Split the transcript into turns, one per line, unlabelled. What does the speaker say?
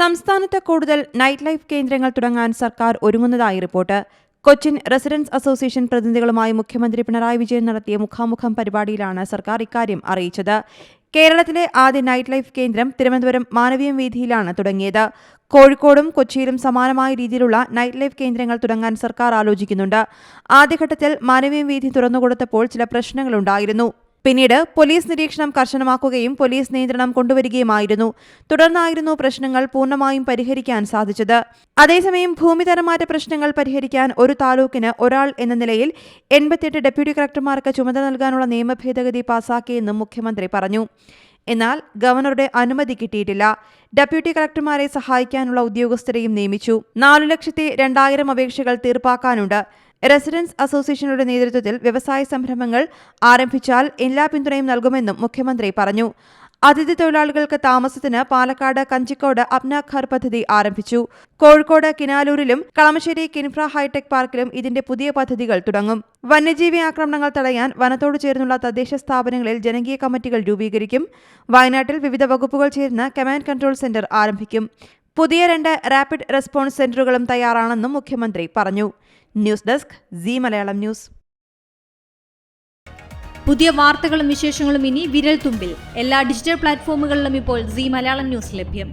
സംസ്ഥാനത്ത് കൂടുതൽ night life കേന്ദ്രങ്ങൾ തുടങ്ങാൻ സർക്കാർ ഒരുങ്ങുന്നതായി റിപ്പോർട്ട്. കൊച്ചിൻ റെസിഡൻസ് അസോസിയേഷൻ പ്രതിനിധികളുമായി മുഖ്യമന്ത്രി പിണറായി വിജയൻ നടത്തിയ മുഖാമുഖം പരിപാടിയിലാണ് സർക്കാർ ഇക്കാര്യം അറിയിച്ചത്. കേരളത്തിലെ ആദ്യ നൈറ്റ് ലൈഫ് കേന്ദ്രം തിരുവനന്തപുരം മാനവീയം വീതിയിലാണ് തുടങ്ങിയത്. കോഴിക്കോടും കൊച്ചിയിലും സമാനമായ രീതിയിലുള്ള നൈറ്റ് ലൈഫ് കേന്ദ്രങ്ങൾ തുടങ്ങാൻ സർക്കാർ ആലോചിക്കുന്നുണ്ട്. ആദ്യഘട്ടത്തിൽ മാനവീയം വീതി തുറന്നുകൊടുത്തപ്പോൾ ചില പ്രശ്നങ്ങളുണ്ടായിരുന്നു. പിന്നീട് പോലീസ് നിരീക്ഷണം കർശനമാക്കുകയും പോലീസ് നിയന്ത്രണം കൊണ്ടുവരികയുമായിരുന്നു. തുടർന്നായിരുന്നു പ്രശ്നങ്ങൾ പൂർണമായും പരിഹരിക്കാൻ സാധിച്ചത്. അതേസമയം ഭൂമി തരംമാറ്റ പ്രശ്നങ്ങൾ പരിഹരിക്കാൻ ഒരു താലൂക്കിന് ഒരാൾ എന്ന നിലയിൽ എൺപത്തിയെട്ട് ഡെപ്യൂട്ടി കളക്ടർമാർക്ക് ചുമതല നൽകാനുള്ള നിയമ ഭേദഗതി പാസാക്കിയെന്നും മുഖ്യമന്ത്രി പറഞ്ഞു. എന്നാൽ ഗവർണറുടെ അനുമതി കിട്ടിയിട്ടില്ല. ഡെപ്യൂട്ടി കളക്ടർമാരെ സഹായിക്കാനുള്ള ഉദ്യോഗസ്ഥരെയും നിയമിച്ചു. നാലു ലക്ഷത്തി രണ്ടായിരം അപേക്ഷകൾ തീർപ്പാക്കാനുണ്ട്. റെസിഡൻസ് അസോസിയേഷനുടെ നേതൃത്വത്തിൽ വ്യവസായ സംരംഭങ്ങൾ ആരംഭിച്ചാൽ എല്ലാ പിന്തുണയും നൽകുമെന്നും മുഖ്യമന്ത്രി പറഞ്ഞു. അതിഥി തൊഴിലാളികൾക്ക് താമസത്തിന് പാലക്കാട് കഞ്ചിക്കോട് അപ്നാഖാർ പദ്ധതി ആരംഭിച്ചു. കോഴിക്കോട് കിനാലൂരിലും കളമശ്ശേരി കിൻഫ്ര ഹൈടെക് പാർക്കിലും ഇതിന്റെ പുതിയ പദ്ധതികൾ തുടങ്ങും. വന്യജീവി ആക്രമണങ്ങൾ തടയാൻ വനത്തോട് ചേർന്നുള്ള തദ്ദേശ സ്ഥാപനങ്ങളിൽ ജനകീയ കമ്മിറ്റികൾ രൂപീകരിക്കും. വയനാട്ടിൽ വിവിധ വകുപ്പുകൾ ചേർന്ന് കമാൻഡ് കൺട്രോൾ സെന്റർ ആരംഭിക്കും. പുതിയ രണ്ട് റാപ്പിഡ് റെസ്പോൺസ് സെന്ററുകളും തയ്യാറാണെന്നും മുഖ്യമന്ത്രി പറഞ്ഞു. News desk C Malayalam news.
പുതിയ വാർത്തകളും വിശേഷങ്ങളും ഇനി വിരൽ തുമ്പിൽ എല്ലാ ഡിജിറ്റൽ പ്ലാറ്റ്ഫോമുകളിലും ഇപ്പോൾ സി മലയാളം ന്യൂസ് ലഭ്യം.